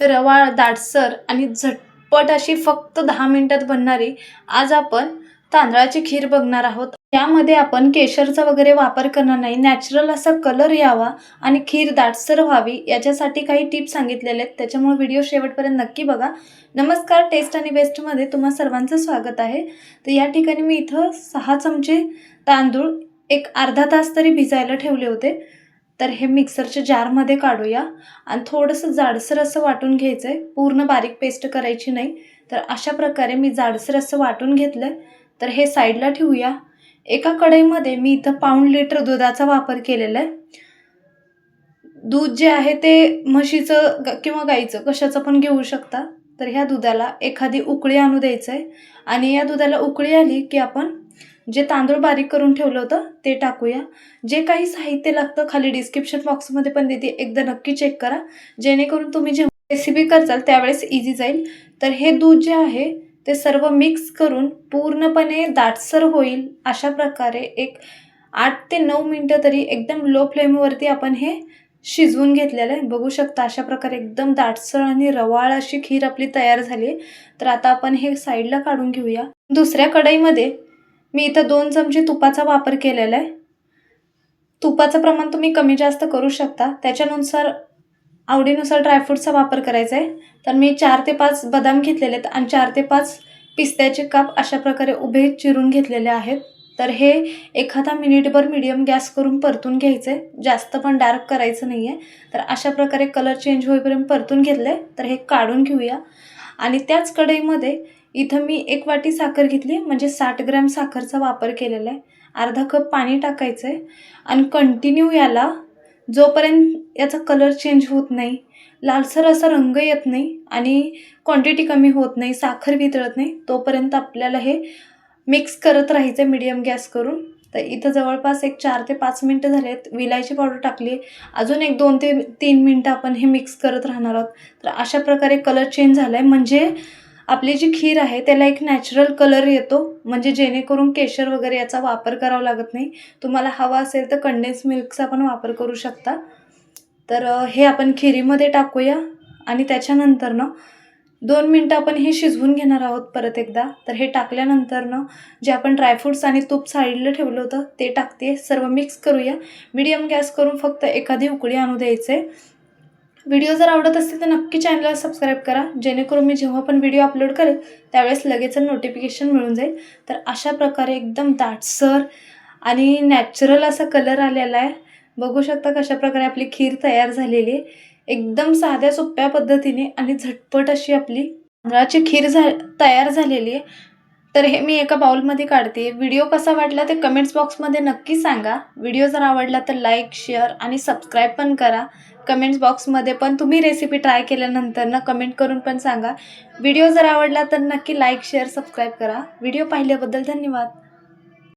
रवाळ दाटसर आणि झटपट अशी फक्त दहा मिनिटात बनणारी आज आपण तांदळाची खीर बघणार आहोत. यामध्ये आपण केशरचा वगैरे वापर करणार नाही. नॅचरल असा कलर यावा आणि खीर दाटसर व्हावी याच्यासाठी काही टिप्स सांगितलेले आहेत. त्याच्यामुळे व्हिडिओ शेवटपर्यंत नक्की बघा. नमस्कार टेस्ट आणि बेस्टमध्ये तुम्हा सर्वांचं स्वागत आहे. तर या ठिकाणी मी इथं सहा चमचे तांदूळ एक अर्धा तास तरी भिजायला ठेवले होते. तर हे मिक्सरच्या जारमध्ये काढूया. आणि थोडंसं जाडसर असं वाटून घ्यायचं आहे पूर्ण बारीक पेस्ट करायची नाही. तर अशा प्रकारे मी जाडसर असं वाटून घेतलं आहे तर हे साईडला ठेवूया. एका कढईमध्ये मी इथं पाऊण लिटर दुधाचा वापर केलेला आहे दूध जे आहे ते म्हशीचं ग- किंवा गाईचं कशाचं पण घेऊ शकता. तर ह्या दुधाला एखादी उकळी आणू द्यायचं आहे आणि या दुधाला उकळी आली की आपण जे तांदूळ बारीक करून ठेवलं होतं ते टाकूया. जे काही साहित्य लागतं खाली डिस्क्रिप्शन बॉक्समध्ये पण देते. एकदा नक्की चेक करा. जेणेकरून तुम्ही जेव्हा रेसिपी करचाल त्यावेळेस इझी जाईल. तर हे दूध जे आहे ते सर्व मिक्स करून पूर्णपणे दाटसर होईल अशा प्रकारे एक आठ ते नऊ मिनटं तरी एकदम लो फ्लेमवरती आपण हे शिजवून घेतलेलं आहे. बघू शकता अशा प्रकारे एकदम दाटसर आणि रवाळ अशी खीर आपली तयार झाली तर आता आपण हे साईडला काढून घेऊया. दुसऱ्या कढईमध्ये मी इथं दोन चमचे तुपाचा वापर केलेला आहे. तुपाचं प्रमाण तुम्ही कमी जास्त करू शकता. त्याच्यानुसार आवडीनुसार ड्रायफ्रूटचा वापर करायचा आहे. तर मी चार ते पाच बदाम घेतलेले आहेत आणि चार ते पाच पिस्त्याचे काप अशा प्रकारे उभे चिरून घेतलेले आहेत. तर हे एखादा मिनिटभर मिडियम गॅस करून परतून घ्यायचं. आहे जास्त पण डार्क करायचं नाही आहे तर अशा प्रकारे कलर चेंज होईपर्यंत परतून घेतलं. आहे तर हे काढून घेऊया. आणि त्याच कढईमध्ये इथं मी एक वाटी साखर घेतली म्हणजे साठ ग्रॅम साखरचा वापर केलेला आहे. अर्धा कप पाणी टाकायचं आहे आणि कंटिन्यू याला जोपर्यंत याचा कलर चेंज होत नाही लालसर असा रंग येत नाही आणि क्वांटिटी कमी होत नाही साखर वितळत नाही तोपर्यंत आपल्याला हे मिक्स करत राहायचं आहे मीडियम गॅस करून. तर इथं जवळपास एक चार ते पाच मिनटं झाले आहेत विलायची पावडर टाकली. अजून एक दोन ते तीन मिनटं आपण हे मिक्स करत राहणार आहोत. तर अशा प्रकारे कलर चेंज झाला आहे म्हणजे आपली जी खीर आहे त्याला एक नॅचरल कलर येतो. म्हणजे जेणेकरून केशर वगैरे याचा वापर करावा लागत नाही. तुम्हाला हवा असेल तर कंडेन्स मिल्कचा पण वापर करू शकता. तर हे आपण खिरीमध्ये टाकूया. आणि त्याच्यानंतरनं दोन मिनटं आपण हे शिजवून घेणार आहोत परत एकदा. तर हे टाकल्यानंतरनं जे आपण ड्रायफ्रूट्स आणि तूप साईडला ठेवलं होतं ते टाकते. सर्व मिक्स करूया. मीडियम गॅस करून फक्त एखादी उकळी आणू द्यायचे. व्हिडिओ जर आवडत असतील तर नक्की चॅनलला सबस्क्राईब करा. जेणेकरून मी जेव्हा पण व्हिडिओ अपलोड करेल त्यावेळेस लगेच नोटिफिकेशन मिळून जाईल. तर अशा प्रकारे एकदम दाटसर आणि नॅचरल असा कलर आलेला आहे. बघू शकता कशा प्रकारे आपली खीर तयार झालेली आहे. एकदम साध्या सोप्या पद्धतीने आणि झटपट अशी आपली तांदळाची खीर झा तयार झालेली आहे. तर हे मी एका बाउलमध्ये काढते. व्हिडिओ कसा वाटला ते कमेंट्स बॉक्समध्ये नक्की सांगा. व्हिडिओ जर आवडला तर लाईक शेअर आणि सबस्क्राईब पण करा. कमेंट्स बॉक्समध्ये पण तुम्ही रेसिपी ट्राय केल्यानंतर ना कमेंट करून पण सांगा. व्हिडिओ जर आवडला तर नक्की लाईक शेअर सबस्क्राईब करा. व्हिडिओ पाहिल्याबद्दल धन्यवाद.